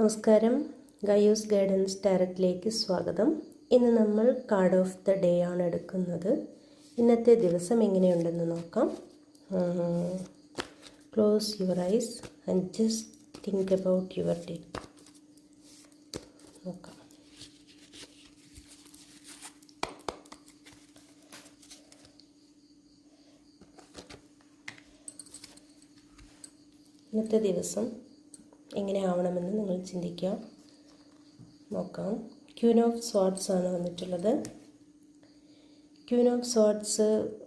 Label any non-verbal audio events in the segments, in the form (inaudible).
നമസ്കാരം. ഗയൂസ് ഗൈഡൻസ് ഡയറക്റ്റിലേക്ക് സ്വാഗതം. ഇന്ന് നമ്മൾ കാർഡ് ഓഫ് ദ ഡേ ആണ് എടുക്കുന്നത്. ഇന്നത്തെ ദിവസം എങ്ങനെയുണ്ടെന്ന് നോക്കാം. Close your eyes and just think about your day. നോക്കാം. ഇന്നത്തെ ദിവസം എങ്ങനെ ആവണമെന്ന് നിങ്ങൾ ചിന്തിക്കുക. നോക്കാം. ക്യൂൻ ഓഫ് സ്വാർട്സ് ആണ് വന്നിട്ടുള്ളത്. ക്യൂൻ ഓഫ് സ്വാർട്സ്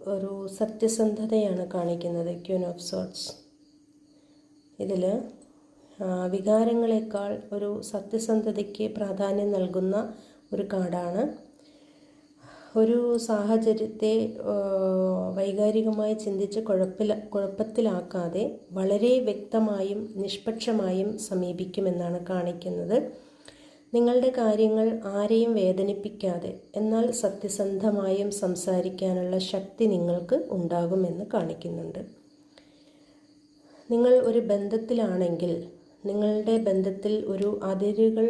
ഒരു സത്യസന്ധതയാണ് കാണിക്കുന്നത് ക്യൂൻ ഓഫ് സ്വാർട്സ് ഇതിൽ വികാരങ്ങളെക്കാൾ ഒരു സത്യസന്ധതയ്ക്ക് പ്രാധാന്യം നൽകുന്ന ഒരു കാർഡാണ്. ഒരു സാഹചര്യത്തെ വൈകാരികമായി ചിന്തിച്ച് കുഴപ്പില കുഴപ്പത്തിലാക്കാതെ വളരെ വ്യക്തമായും നിഷ്പക്ഷമായും സമീപിക്കുമെന്നാണ് കാണിക്കുന്നത്. നിങ്ങളുടെ കാര്യങ്ങൾ ആരെയും വേദനിപ്പിക്കാതെ എന്നാൽ സത്യസന്ധമായും സംസാരിക്കാനുള്ള ശക്തി നിങ്ങൾക്ക് ഉണ്ടാകുമെന്ന് കാണിക്കുന്നുണ്ട്. നിങ്ങൾ ഒരു ബന്ധത്തിലാണെങ്കിൽ നിങ്ങളുടെ ബന്ധത്തിൽ ഒരു അതിരുകൾ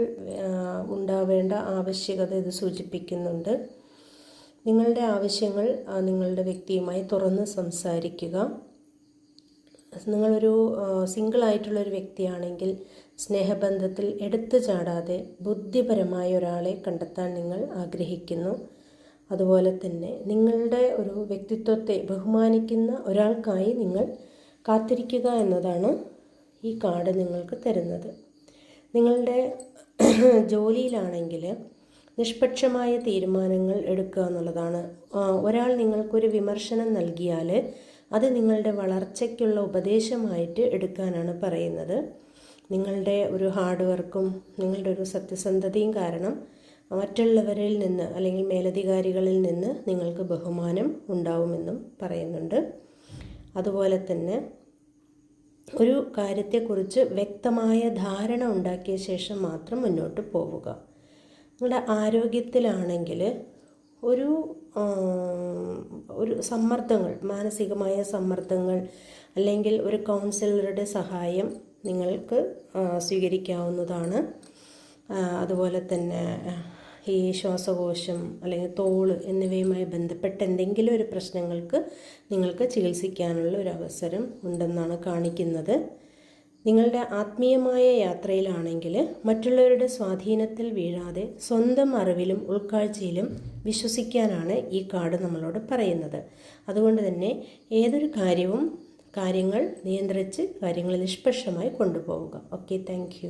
ഉണ്ടാവേണ്ട ആവശ്യകത ഇത് സൂചിപ്പിക്കുന്നുണ്ട്. നിങ്ങളുടെ ആവശ്യങ്ങൾ നിങ്ങളുടെ വ്യക്തിയുമായി തുറന്ന് സംസാരിക്കുക. നിങ്ങളൊരു സിംഗിൾ ആയിട്ടുള്ള ഒരു വ്യക്തിയാണെങ്കിൽ സ്നേഹബന്ധത്തിൽ എടുത്തു ചാടാതെ ബുദ്ധിപരമായ ഒരാളെ കണ്ടെത്താൻ നിങ്ങൾ ആഗ്രഹിക്കുന്നു. അതുപോലെ തന്നെ നിങ്ങളുടെ ഒരു വ്യക്തിത്വത്തെ ബഹുമാനിക്കുന്ന ഒരാൾക്കായി നിങ്ങൾ കാത്തിരിക്കുക എന്നതാണ് ഈ കാർഡ് നിങ്ങൾക്ക് തരുന്നത്. നിങ്ങളുടെ (clears throat) ജോലിയിലാണെങ്കിൽ നിഷ്പക്ഷമായ തീരുമാനങ്ങൾ എടുക്കുക എന്നുള്ളതാണ്. ഒരാൾ നിങ്ങൾക്കൊരു വിമർശനം നൽകിയാൽ അത് നിങ്ങളുടെ വളർച്ചയ്ക്കുള്ള ഉപദേശമായിട്ട് എടുക്കാനാണ് പറയുന്നത്. നിങ്ങളുടെ ഒരു ഹാർഡ് വർക്കും നിങ്ങളുടെ ഒരു സത്യസന്ധതയും കാരണം മറ്റുള്ളവരിൽ നിന്ന് അല്ലെങ്കിൽ മേലധികാരികളിൽ നിന്ന് നിങ്ങൾക്ക് ബഹുമാനം ഉണ്ടാവുമെന്നും പറയുന്നുണ്ട്. അതുപോലെ തന്നെ ഒരു കാര്യത്തെക്കുറിച്ച് വ്യക്തമായ ധാരണ ഉണ്ടാക്കിയ ശേഷം മാത്രം മുന്നോട്ട് പോവുക. നിങ്ങളുടെ ആരോഗ്യത്തിലാണെങ്കിൽ ഒരു ഒരു സമ്മർദ്ദങ്ങൾ മാനസികമായ സമ്മർദ്ദങ്ങൾ അല്ലെങ്കിൽ ഒരു കൗൺസിലറുടെ സഹായം നിങ്ങൾക്ക് സ്വീകരിക്കാവുന്നതാണ്. അതുപോലെ തന്നെ ഈ ശ്വാസകോശം അല്ലെങ്കിൽ തോൾ എന്നിവയുമായി ബന്ധപ്പെട്ട എന്തെങ്കിലും ഒരു പ്രശ്നങ്ങൾക്ക് നിങ്ങൾക്ക് ചികിത്സിക്കാനുള്ള ഒരു അവസരം ഉണ്ടെന്നാണ് കാണിക്കുന്നത്. നിങ്ങളുടെ ആത്മീയമായ യാത്രയിലാണെങ്കിൽ മറ്റുള്ളവരുടെ സ്വാധീനത്തിൽ വീഴാതെ സ്വന്തം അറിവിലും ഉൾക്കാഴ്ചയിലും വിശ്വസിക്കാനാണ് ഈ കാർഡ് നമ്മളോട് പറയുന്നത്. അതുകൊണ്ട് തന്നെ ഏതൊരു കാര്യവും കാര്യങ്ങൾ നിയന്ത്രിച്ച് കാര്യങ്ങൾ നിഷ്പക്ഷമായി കൊണ്ടുപോവുക. Okay thank